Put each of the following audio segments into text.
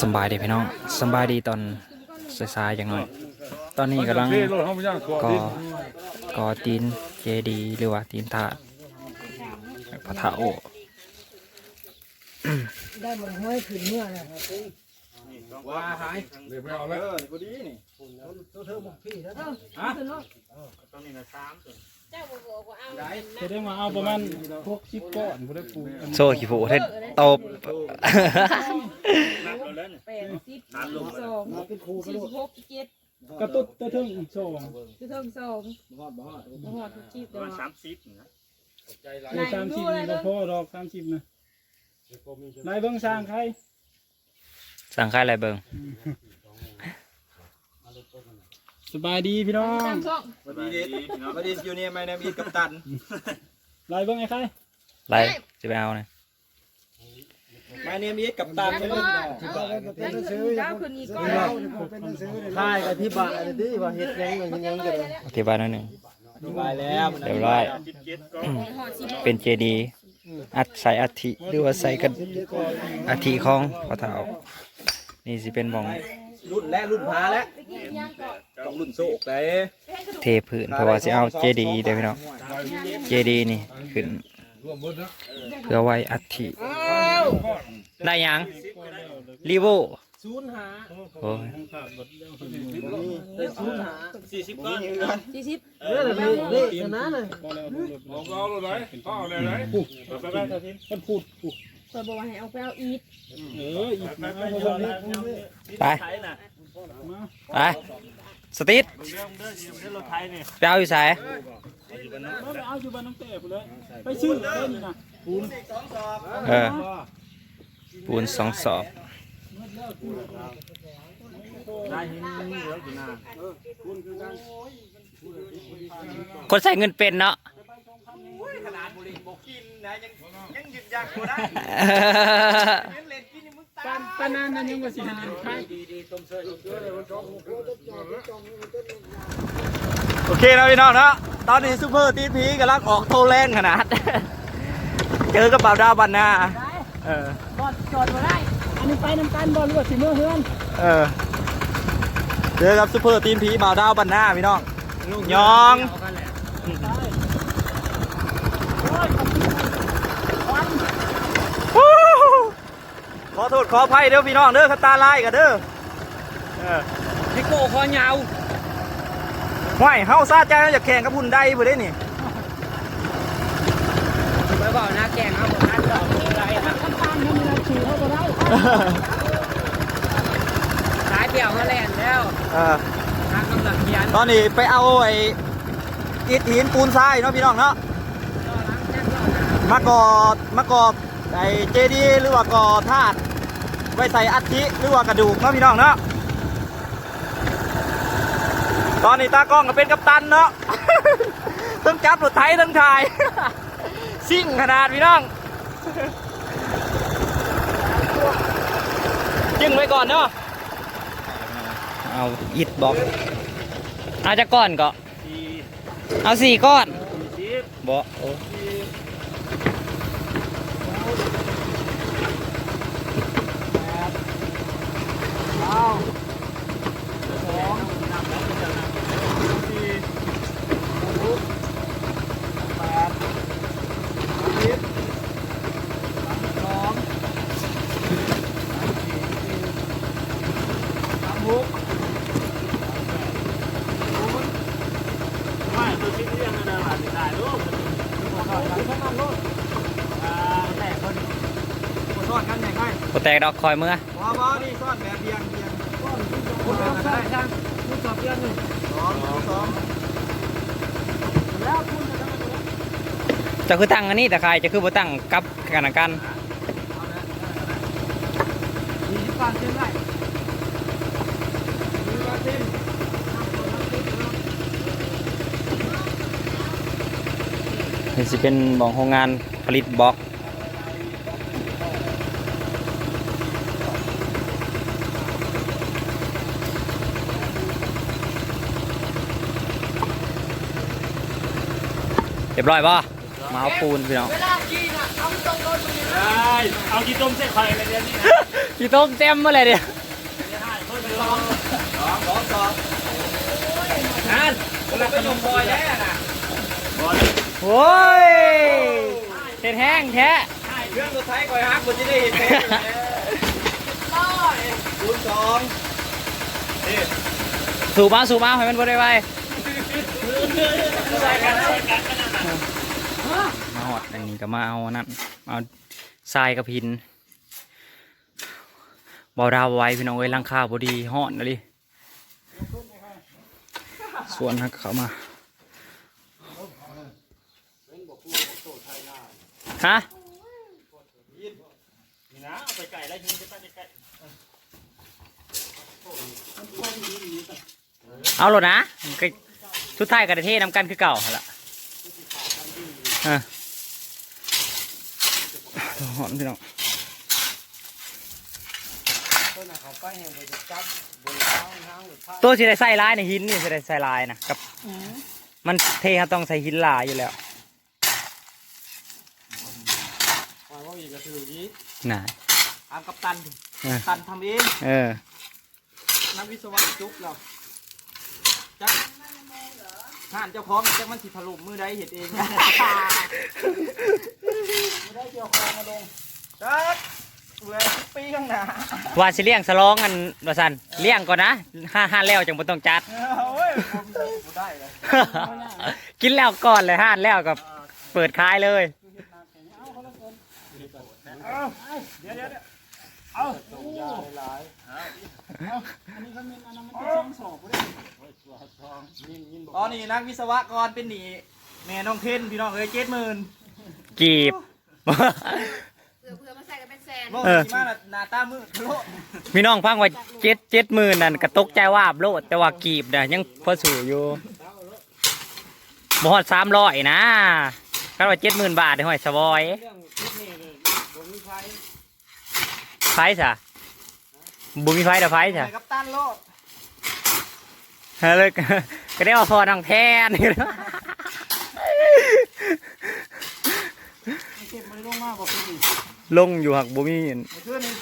สำบายดีพี่น้องสำบายดีตอนสายๆอย่างน้อยตอนนี้กำลังก่อก่อตีนเจดีย์หรือว่าตีนถาดพระธาตุโอได้หมดห้อยขึ้นเมื่อนะว่าหายเดี๋ยวไปเอาแล้วพอดีนี่ ตัวเธอบอกพี่นะจะได้มาเอาประมาณพวกชิปก้อนบ่ได้ปลูกอันโซ่ขี้ผูเท็ดตบแปดสิบสองเป็นครูกระสี่โดสิดบหกสิบเจ็ดกระตุ้นตัวเทิงอีกสองคือเท่าสองมหอดทุกชีพเดียวสามสิบนะในสามสิบนี่ก็พอดอกสามสิบนะนายเบิ่งสร้างใครสั่งค่ายอะไรเบิง สบายดีพี่น้องสามสองพอดีเด็ดพอดีอยู่เนี่ยไม่ได้มีกัปตันนายเบิ่งไอ้ใครไรจะไปเอาเนี่ยไม่เนี่ยมีกัปตันไม่ได้นั่นคือเจ้าคืนนี้ก่อนเป็นหนังสือเลยใช่อธิบายอธิบายเหตุยังยังยังกันอธิบายหน่อยหนึ่งอธิบายแล้วเรียบร้อยสิบเจ็ดก็หอดสิบเป็นเจดีย์อัดใส่อัฐิหรือว่าใส่กันอัฐิของพระธาตุนี่สิเป็นหมอง รุ่นและรุ่นพาแล้วต้องรุ่นโศกเลยเทพื้นเพราะว่าจะเอาเจดีย์เด้อพี่น้องเจดีย์นี่ขึ้น เพื่อไว้อัฐิได้ยังรีโวศูนย์หาโอ้ยศูนย์หาสี่สิบก้อนสี่สิบเรื่องอะไรนี่ชนะเลยพอแล้วรถลองเอาเลยเอาเลยเลยไปไปไปมันพูด พูดเปิดบอกว่าให้เอาไปเอาอีทเอออีกนะเอาเบิ่งนี่ไปไทยน่ะมาไปสตีทเรื่องเรื่องเรื่องรถไทยนี่ไปเอาอยู่ไสายแล้วไปเอาอยู่บ้านน้องแต่พุ่นเลยไปซื้อเล่นนี่นะเออปูนสองสอบได้เห็นเหลืออยู่นะคนใส่เงินเป็นเนาะ ขนาดบุรีบอกกินนะยัง ยังยึดยักกูได้ยังเล่นกินมึงตาปานปานนั้นยังว่สิให้เล่นใครโอเคนะพี่น้องเนาะตอนนี้ซูเปอร์ตีพีกำลังออกโทรแรงขนาด เจอกับบ่าดาวบันนาเออ บอดจอดมาได้ อันนี้ไปน้ำกันบ่หรือว่าสิเมื่อเฮือนเออ เจอกับซูเปอร์ตีนผีบ่าวดาวบันนาพี่น้อง ยอง ขอ โทษขออภัยเด้อพี่น้องเด้อคาตาลายกันเด้อเออนี่โก้คอยาวห้วยเฮาซาใจเราอยากแข่งกับหุ่นใดผู้ได้นี่ไปบอกนะแกงเอาหมดนั้นดอกอะไรนะตามให้มันเอาขี่เข้าบ่ได้สายเดี่ยวมาแล่นแล้วเออทางกำลังเขียนตอนนี้ไปเอาไอ้อิฐหินปูนทรายเนาะพี่น้องเนาะมากอดมากอดไอ้เจดีย์หรือว่ากอธาตุไว้ใส่อัฐิหรือว่ากระดูกเนาะพี่น้องเนาะตอนนี้ตากล้องก็เป็นกัปตันเนาะทั้งจับรถไถทั้งถ่ายซิ่งขนาดพี่น้องจึงไว้ก่อนเนาะเอาอิดบอกเอาจะก้อนก็เอาสี่ก้อนบอกโอ้ ไม่ตัวชิ้นเรื่องนะว่าได้ลูก ซ่อนกันยังไงโแตกดอกคอยเมื่อว้าวว้าวนี่ซ่อนแบบเบียงเบียงพูดแบบได้ช่างพูดสอบเบียงหนึ่งสองสองจะคือตั้งอันนี้แต่ใครจะคือบ่ตั้งกับกันกันมีความเชื่อได้มีความเชื่อ นี่สิเป็นบองโรงงานผลิตบล็อกเรียบร้อยป่ะมาเอาปูนพี่น้องได้เอากี่ต้มเส้นไข่เลยเดี๋ยวนี้จกี่ต้มเต็มมาเลยเดียวสองสองสองนั่นคนละขนมบอยแล้วนะ โอ้ยเห็ดแห้งแท้เครื่องสุดท้ายก่อยฮักบนจะได้เห็นเลยร้อยคูณสองนี่สูบมาสูบมาให้มันบริไวมาหอดอันนี้ก็มาเอานั่นเอาทรายกับหินบอดาวไว้พี่น้องเอ้ยหลังคาบดีห่อนนะดิส่วนฮักเขามา ฮะนี่นะเอาไปไก่แล้วยิงจะตั้งไก่เอาหลดนะก็ชุดไทายกับเท่น้ำกันคือเก่าละฮะหอนพี่น้องตัวสิได้ใส่ลายในหินนี่สิได้ใส่ลายนะกับ มันเทเขาต้องใส่หินลายอยู่แล้ว น่ะตามกัปตันเออตันทำเองเออนักวิศวะจุกเราจักท่านเจ้าของจักมันสิถล่มมือใดเห็ดเองไม่ได้เกี่ยวคอมาลงจักเลยปีข้างหน้าว่าสิเลี้ยงสลองกันว่าสันเลี้ยงก่อนนะห้าห้าแล้วจังบ่ต้องจัดเฮ้ยผมผมได้เลย กินแล้วก่อนเลยห้านแล้วกับเปิดขายเลย เอาเดี๋ยวเดี๋ยวเดี๋ยวเอาโอ้เอาอันนี้เขามีอันนั้นมันจะช่องสอบบ่ได้ตอนนี้นักวิศวกรเป็นหนีแม่น้องเทนพี่น้องเอ้ยเจ็ดหมื่นกีบ เผื่อเผื่อมาใส่กันเป็นแสนโลกเออ สีมาน่ะหน้าตามืดโลกมีน้องพังว่าเจ็ดเจ็ดหมื่นนั่นกระตกใจว่าบโลดแต่ว่ากีบเนี่ยยังพอสู่อยู่บ่ฮอดสามร้อยนะคันว่าเจ็ดหมื่นบาทได้ห้อยสวอยเรื่องคิดนี่เลยผมมีไฟ ไฟซะบุมีไฟเดี๋ยวไฟใช่ซะกับตันโลดเฮ้ยก็ได้ว่าพอน้องแทนเก็บมันลงมากกว่าพี่ลงอยู่หักบุมีอันเมื่อคืนนี้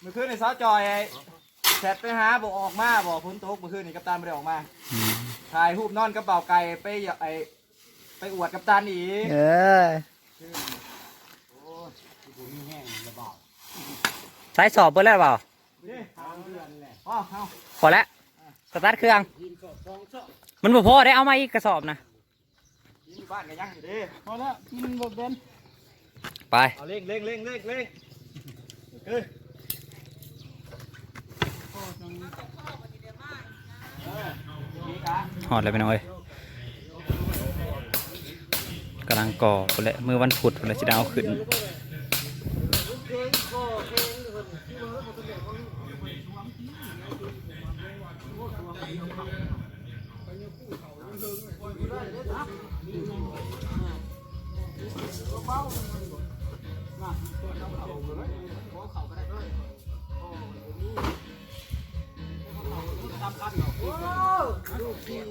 เมื่อคืนในสาวจอยไอ้แชทไปหาบอกออกมาบอกพ้นโต๊ะเมื่อคืนนี้กัปตันไม่ได้ออกมาถ่ายรูปนอนกระเป๋าไก่ไปอย่าไอไปอวดกัปตันอีกเออ สายสอบเบิ่แล้วเปล่าอ๋อเอาพอแล้วสตาร์ทเครื่อง มันบ่พอได้เอามาอีกกระสอบนะที่บ้านก็ยังอยู่ดิพอแล้วกินบ่เป็นไปเอาเร่งเร่งเร่งเร่งเร่งเออโอ้จังนี่กะหอดเลยไปหน่อยกำลังก่อพุ่นแหละมือวันพุธพุ่นแหละจะได้เอาขึ้น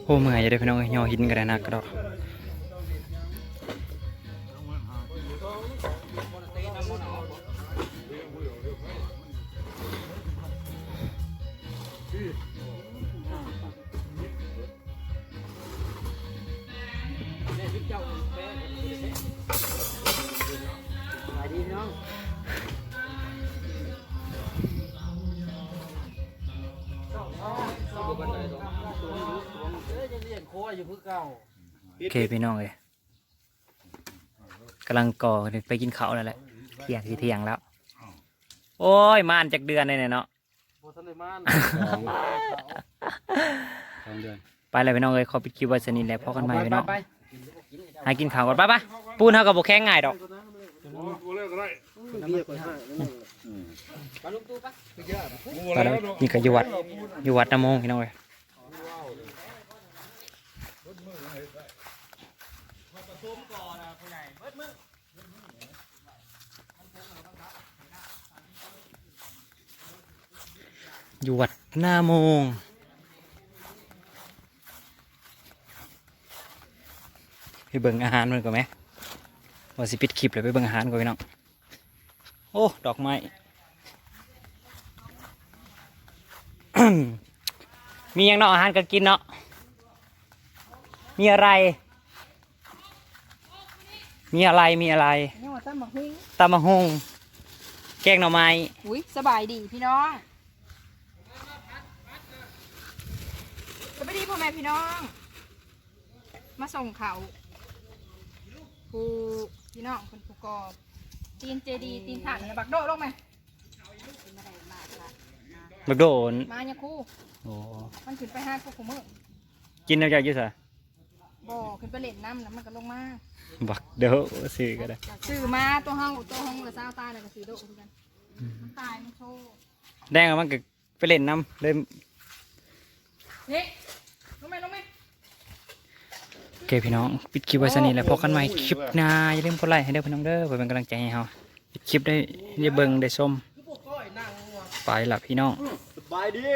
โอ้เมื่อยจะได้พี่น้องย่อหินก็ได้นัก ก็ดอกโอเคพี่น้องเลยกำลังก่อไปกินข้าวแล้วแหละเที่ยงที่เที่ยงแล้ว โอ้ยมานจากเดือนเลยเนี่ยเนาะไปเลยพี่น้องเลยขอปิดคลิปไว้สนิทแล้วพอกันใหม่พี่น้อง ห้กินข้าวก่อนไปไปปูนเท่ากับบุแข้งง่ายดอกไปแล้วนี่ก็อยู่วัดอยู่วัดน้ำมงพี่น้องเลยอยู่วัดหน้าโมง ไปเบิ่งอาหารมันก่อนไหมว่าสิปิดคลิปเลยไปเบิ่งอาหารก่อนพี่น้องโอ้ดอกไม้มีหยังเนาะอาหารการกินเนาะมีอะไร มีอะไรมีอะไรนี่ว่าตั้มบักหุ้งตำมะฮงแกงหน่อไม้อุ้ยสบายดีพี่น้องสบายดีพ่อแม่พี่น้อง มาส่งเขา ผู้พี่น้องคนผู้กอบตีนเจดีตีนถ่านแล้วบักโดดลงไหมบักโดนมาเนี่ยครู่โอ้มันขึ้นไปห้าก็ขุมือกินแล้วจากอยุ่สะบ่ขึ้นไปเล่นน้ำแล้วมันก็ลงมาบักเด้อซื้อก็ได้ซื้อมาตัวห้องตัวห้องละเศร้าตายแล้วก็ซื้อโดดเหมือนกันมันตายมันโชว์แดงเอามันก็ไปเล่นน้ำเลยเฮ้ยลงไหมลงไหม โอ เคพี่น้อง ปิดคลิปไว้สนิทแล้วพบกันใหม่คลิปหน้าอย่าลืมกดไลค์ให้เด้อพี่น้องเด้อเพื่อเป็นกำลังใจให้เราปิดคลิปได้ได้เบิ่งได้ชมไปละพี่น้อง สบายดี